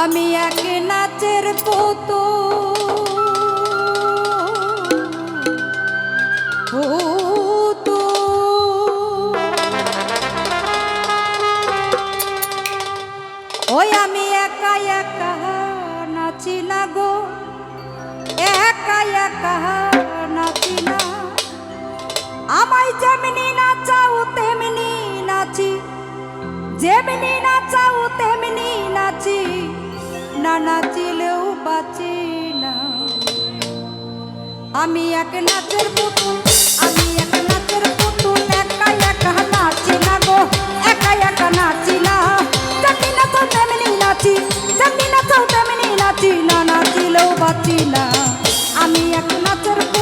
আমি এক নাচের পুতু ওই আমি একা একা নাচি না গো। একা একা নাচি না। আমায় যেমনি নাচাও তেমনি নাচি। যেমনি নাচাও না নাচিলেও বাঁচি না আমি এক নাচের পুতুল, আমি এক নাচের পুতুল একা একা নাচি না গো একা একা নাচি না। জানি না তো তেমনি নাচি, জানি না তো তেমনি নাচি না, নাচিলেও বাঁচি না। আমি এক নাচের পুতুল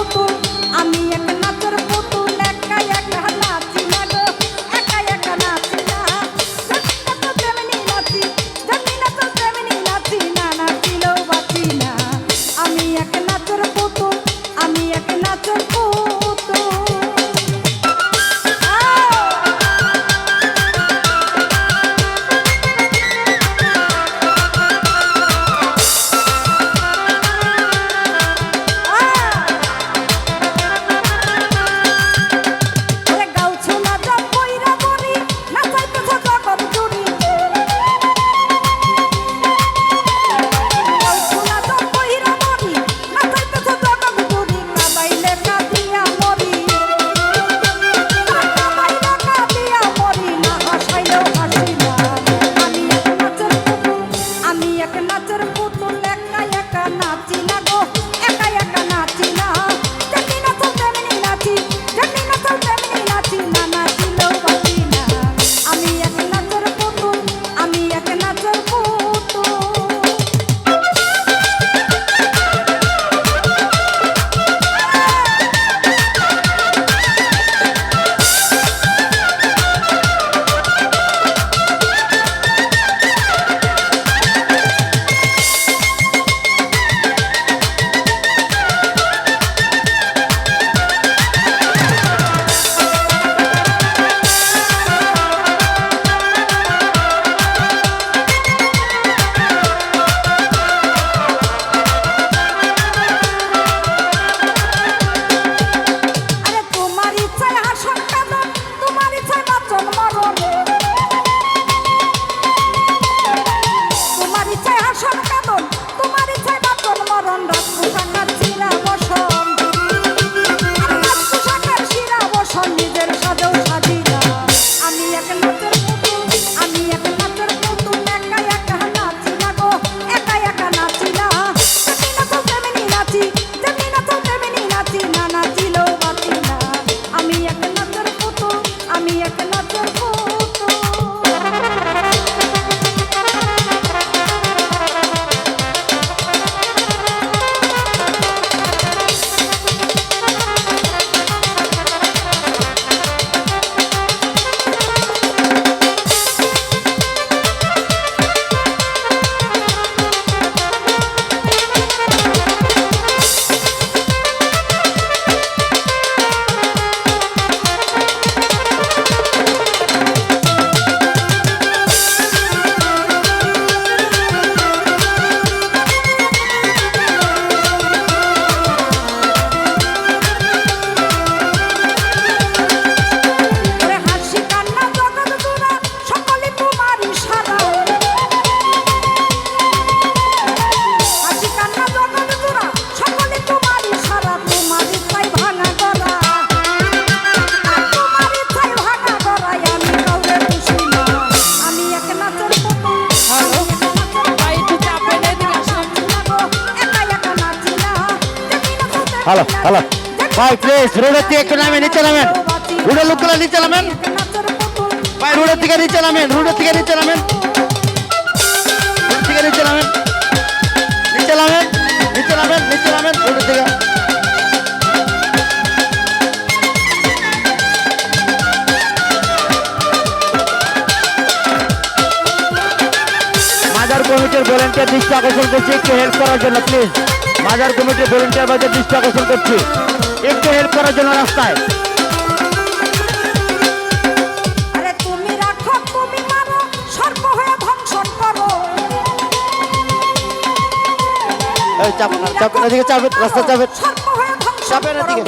মরণ রাত হ্যালো নাচি। হ্যালো যেমনি ভাই নাচো প্লিজ তেমনি রোডের থেকে একটু নাচি, নামেন নিচে নামেন। বাঁচি না। রোডের লোকগুলো নিচে নামেন। এক নাচের পুতুল ভাই রোডের থেকে নিচে নামেন রোডের থেকে নিচে নামেন। রোড থেকে নিচে নামেন। নিচে নামেন নিচে নামেন নিচে নামেন রোডের থেকে। মাজার কমিটির ভলেন্টিয়ার দৃষ্টি আকর্ষণ করছি একটু হেল্প করার জন্য প্লিজ মাজার কমিটি ভলেন্টিয়ার বাজার দৃষ্টি আকর্ষণ করছে। একটু হেল্প করার জন্য রাস্তায়। চাপ না চাপ না দিকে চাপেন রাস্তা চাপেন চাপেন এদিকে।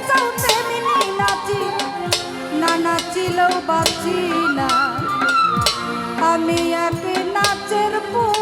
নাচাও তেমনি নাচি না নাচিলেও বাঁচি না। আমি এক নাচের পুর